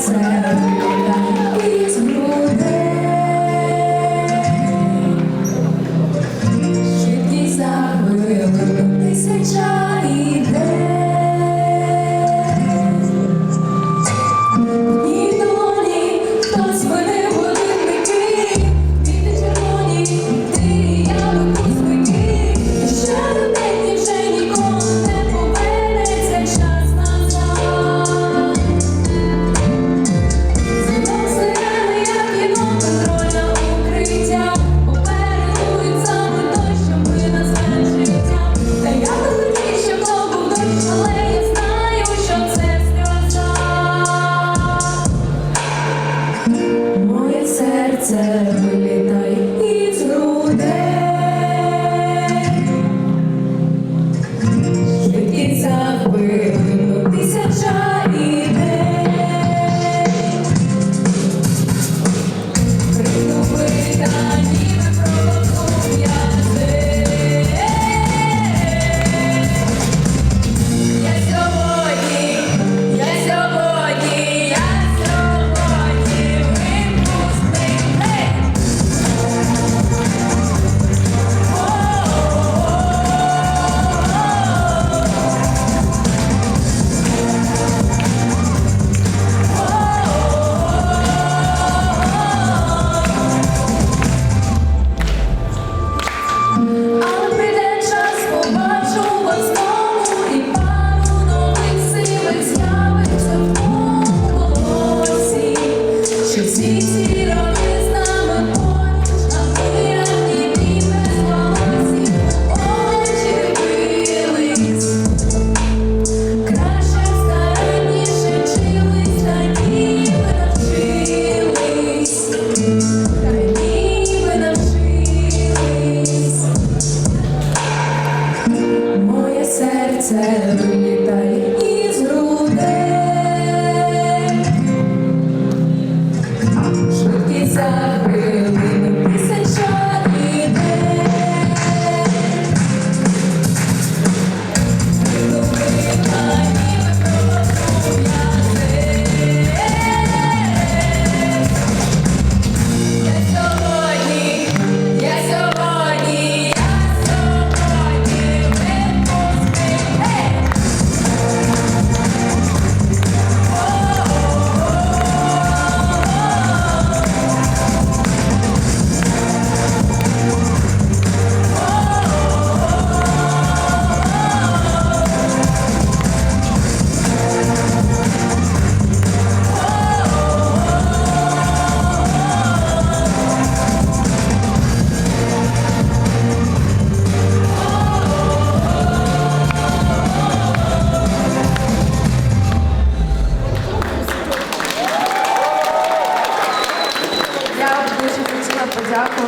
Yes, серце вилітає із грудей, швидкість забив.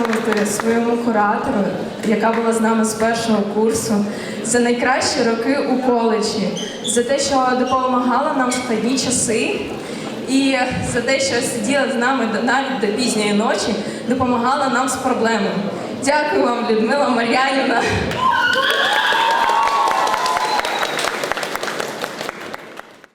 подякувати своєму куратору, яка була з нами з першого курсу, за найкращі роки у коледжі, за те, що допомагала нам в складні часи, і за те, що сиділа з нами навіть до пізньої ночі, допомагала нам з проблемами. Дякую вам, Людмила Мар'янівна.